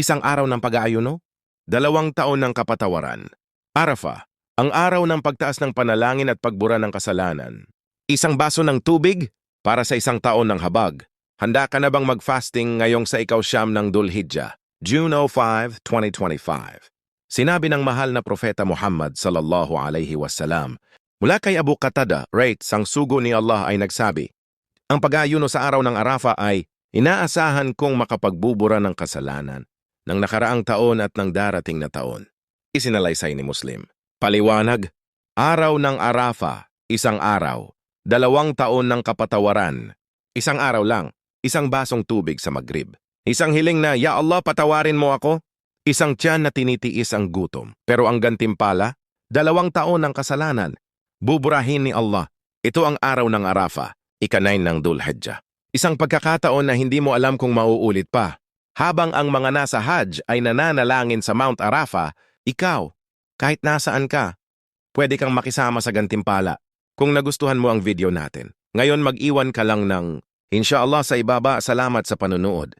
Isang araw ng pag-aayuno? Dalawang taon ng kapatawaran. Arafa, ang araw ng pagtaas ng panalangin at pagbura ng kasalanan. Isang baso ng tubig para sa isang taon ng habag. Handa ka na bang mag-fasting ngayong sa ikaw siyam ng Dulhijjah, June 05, 2025? Sinabi ng mahal na propeta Muhammad sallallahu alaihi wasallam, mula kay Abu Qatada, rate, sang sugo ni Allah ay nagsabi, ang pag-ayuno sa araw ng Arafa ay inaasahan kong makapagbubura ng kasalanan ng nakaraang taon at ng darating na taon. Isinalaysay ni Muslim. Paliwanag, araw ng Arafa, isang araw, dalawang taon ng kapatawaran, isang araw lang, isang basong tubig sa Maghrib. Isang hiling na, Ya Allah, patawarin mo ako. Isang tiyan na tinitiis ang gutom. Pero ang gantimpala, dalawang taon ng kasalanan. Buburahin ni Allah. Ito ang araw ng Arafa, ikanain ng Dulhijjah. Isang pagkakataon na hindi mo alam kung mauulit pa. Habang ang mga nasa Hajj ay nananalangin sa Mount Arafa, ikaw, kahit nasaan ka, pwede kang makisama sa gantimpala. Kung nagustuhan mo ang video natin, ngayon mag-iwan ka lang ng, Inshallah sa ibaba, salamat sa panunood.